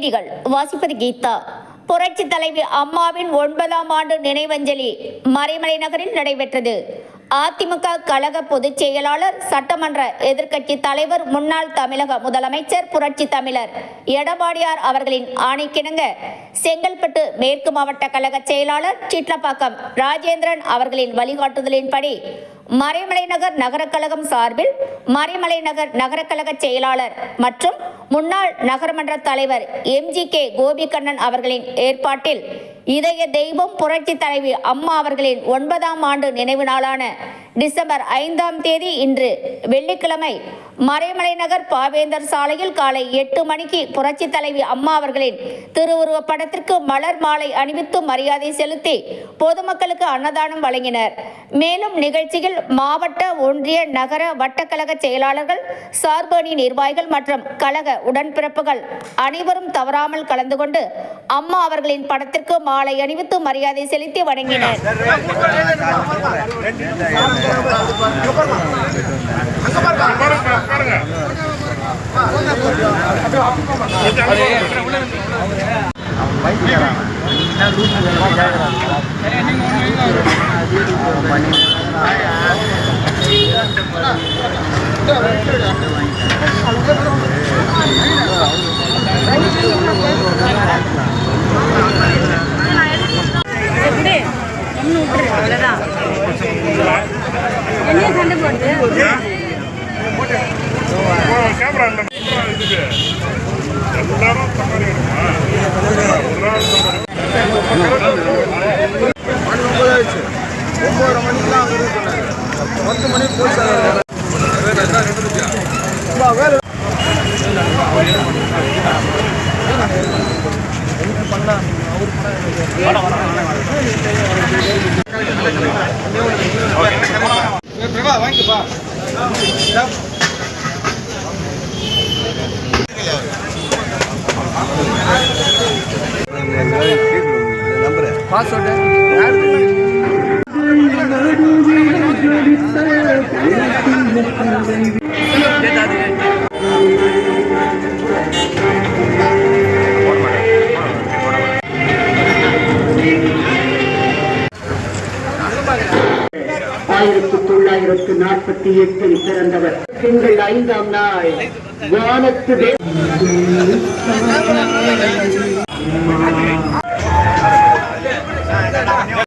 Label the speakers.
Speaker 1: செய்திகள். வாசிப்பது கீதா. புரட்சி தலைவி அம்மாவின் ஒன்பதாம் ஆண்டு நினைவஞ்சலி மறைமலை நகரில் நடைபெற்றது. அதிமுக கழக பொதுச் செயலாளர் சட்டமன்ற எதிர்க்கட்சி தலைவர் முன்னாள் தமிழக முதலமைச்சர் புரட்சி தமிழர் எடப்பாடியார் அவர்களின் ஆணைக்கிணங்க செங்கல்பட்டு மேற்கு மாவட்ட கழக செயலாளர் சிட்லப்பாக்கம் ராஜேந்திரன் அவர்களின் வழிகாட்டுதலின்படி மறைமலை நகர் கழகம் சார்பில் மறைமலை நகர் கழக செயலாளர் மற்றும் முன்னாள் நகரமன்ற தலைவர் எம்ஜி கே கோபிகண்ணன் அவர்களின் ஏற்பாட்டில் இதய தெய்வம் புரட்சி தலைவி அம்மா அவர்களின் ஒன்பதாம் ஆண்டு நினைவு நாளான டிசம்பர் ஐந்தாம் தேதி இன்று வெள்ளிக்கிழமை மறைமலை நகர் பாவேந்தர் சாலையில் காலை எட்டு மணிக்கு புரட்சி தலைவி அம்மா அவர்களின் திருவுருவப் படத்திற்கு மலர் மாலை அணிவித்து மரியாதை செலுத்தி பொதுமக்களுக்கு அன்னதானம் வழங்கினர். மேலும் நிகழ்ச்சியில் மாவட்ட ஒன்றிய நகர வட்டக்கழக செயலாளர்கள் சார்பு அணி நிர்வாகிகள் மற்றும் கழக உடன்பிறப்புகள் அனைவரும் தவறாமல் கலந்து கொண்டு அம்மா அவர்களின் படத்திற்கு மாலை அணிவித்து மரியாதை செலுத்தி வணங்கினர்.
Speaker 2: விடு
Speaker 3: கேமரா எல்லாரும் சம்பாதி ஒரு நாள்
Speaker 4: ஒன்பது ஆயிடுச்சு மணிக்கெல்லாம் அங்கே பத்து மணிக்கு போய் பாஸ்வேர்டு யார்
Speaker 5: ஆயிரத்தி தொள்ளாயிரத்து நாற்பத்தி எட்டில் பிறந்தவர். திங்கள் ஐந்தாம் நாள் வானத்து வே-